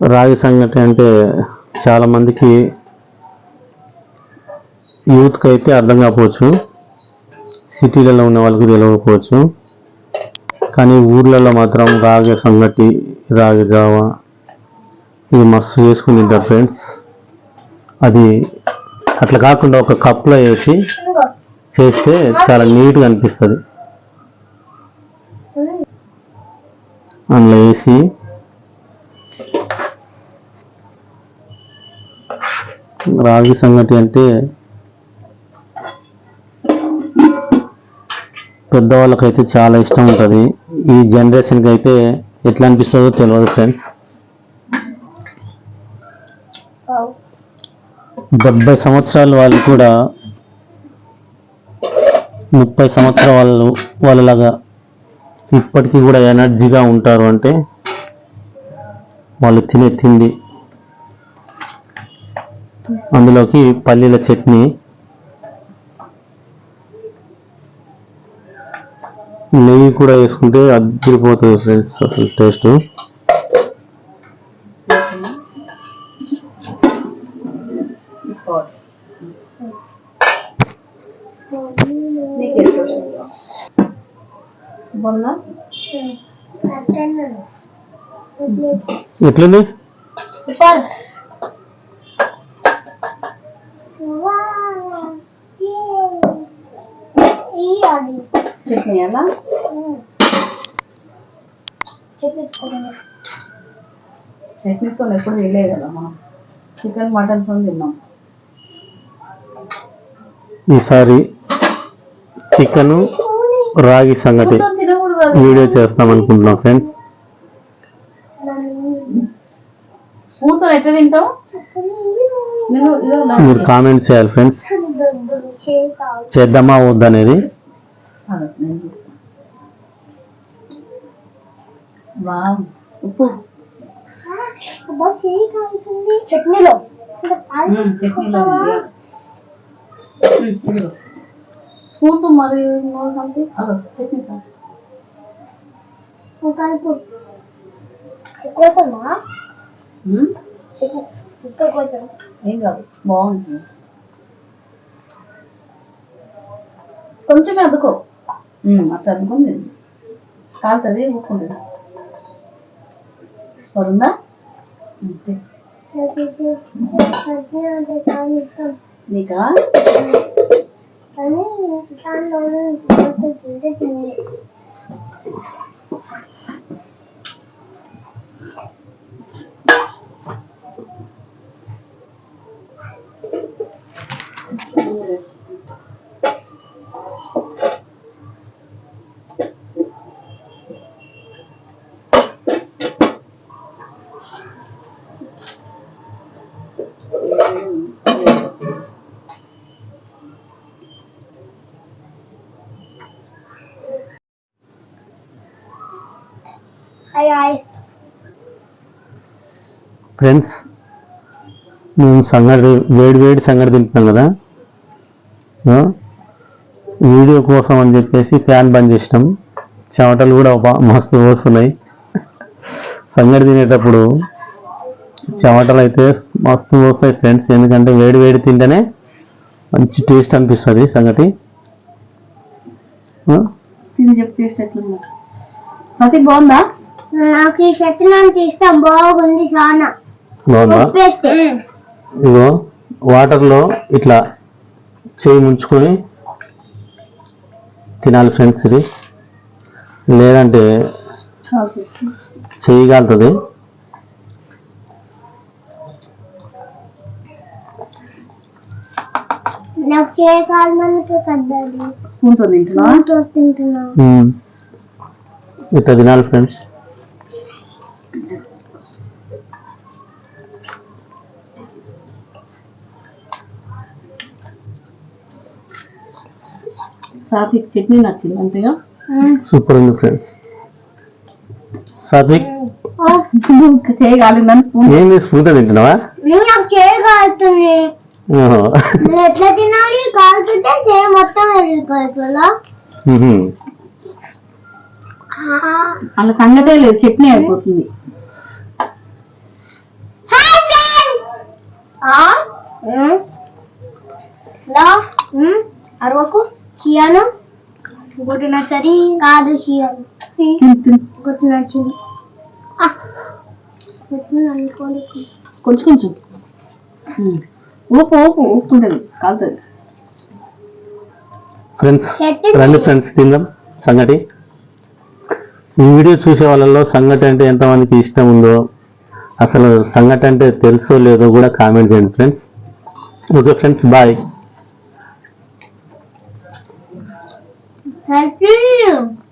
రాగి సంగటి అంటే చాలామందికి యూత్కి అయితే అర్థం కాకపోవచ్చు. సిటీలలో ఉన్న వాళ్ళకి తెలియకపోవచ్చు కానీ ఊర్లలో మాత్రం రాగి సంగటి రాగి జావ ఇది మస్తు చేసుకుని తింటారు ఫ్రెండ్స్. అది అట్లా కాకుండా ఒక కప్లో వేసి చేస్తే చాలా నీట్గా అనిపిస్తుంది. అందులో వేసి రాగి సంగటి అంటే పెద్దవాళ్ళకైతే చాలా ఇష్టం ఉంటుంది. ఈ జనరేషన్కి అయితే ఎట్లా అనిపిస్తుందో తెలియదు ఫ్రెండ్స్ డెబ్బై సంవత్సరాల వాళ్ళు కూడా ముప్పై సంవత్సరాల వాళ్ళు వాళ్ళలాగా ఇప్పటికీ కూడా ఎనర్జీగా ఉంటారు అంటే వాళ్ళు తినే తిండి అందులోకి పల్లీల చట్నీ. నెయ్యి కూడా వేసుకుంటే అద్దరిపోతుంది ఫ్రెండ్స్ అసలు టేస్ట్. ఎట్లుంది? సూపర్ అది చట్నీ చెప్పేసుకోండి. చట్నీతో ఎప్పుడు తినలే కదా మనం చికెన్ మటన్తో తిన్నాం. ఈసారి చికెన్ రాగి సంగటి స్పూన్తో వీడియో చేస్తాం అనుకుంటున్నాం ఫ్రెండ్స్ స్పూన్తో ఎట్లా నా- మీరు కామెంట్ చేయాలి ఫ్రెండ్స్ చేద్దామా వద్దనేది ఉప్పు. చట్నీలో. స్పూన్ మరి చట్నీ. ఏం కాదు బాగుంటుంది. కొంచెమే అద్దుకో అట్లా అద్దుకుంది కాలుతుంది ఊరుకుంటుంది. స్పరుందా అంతే. నీకా? ఫ్రెండ్స్ మేము సంగటి వేడి వేడి సంగటి తింటున్నాం కదా? ఆ, వీడియో కోసం అని చెప్పేసి ఫ్యాన్ బంద్ చేసినాం. చెమటలు కూడా మస్తు పోస్తున్నాయి. సంగటి తినేటప్పుడు చెమటలు అయితే మస్తు పోస్తాయి ఫ్రెండ్స్ ఎందుకంటే వేడి వేడి తింటేనే మంచి టేస్ట్ అనిపిస్తుంది సంగటి. ఆ, తిని చెప్పి టేస్ట్ ఎట్లుందా. సతీ బాగుందా? నాకు ఈ అంటే ఇష్టం. బాగుంది చాలా ఇగో వాటర్లో ఇట్లా చేయి ముంచుకొని తినాలి ఫ్రెండ్స్ ఇది. లేదంటే కాలుతుంది. నాకు తింటున్నా. తింటున్నా. ఇట్లా తినాలి ఫ్రెండ్స్. సాత్విక్ చట్నీ నచ్చింది అంతేగా? సూపర్ ఉంది ఫ్రెండ్స్. సాత్విక్? చేయి కాలిందని స్పూన్? ఏంది స్పూన్తో తింటున్నావా? నాకు చేయ కాలుతుంది. ఓహో. నేను ఎట్లా తినాలి? కాలుతుంటే చేయ మొత్తం వెళ్ళిపోతుందా ఉహుం. అలా సంగతే లేదు చట్నీ అయిపోతుంది. ఆ లా అరవకు. షియాను గుడ్ నర్సరీ. కాదు షియాను గుడ్ నర్సరీ. కొంచెం కొంచెం. ఉమ్. ఊపు ఊపు ఊపుకుంటుంది కాలుతుంది. ఫ్రెండ్స్ రండి ఫ్రెండ్స్ తిందాం. సంగటి. ఈ వీడియో చూసే వాళ్ళలో సంగటి అంటే ఎంతమందికి ఇష్టం ఉందో అసలు సంగటి అంటే తెలుసో లేదో కూడా కామెంట్ చేయండి friends. Okay friends bye. Thank you.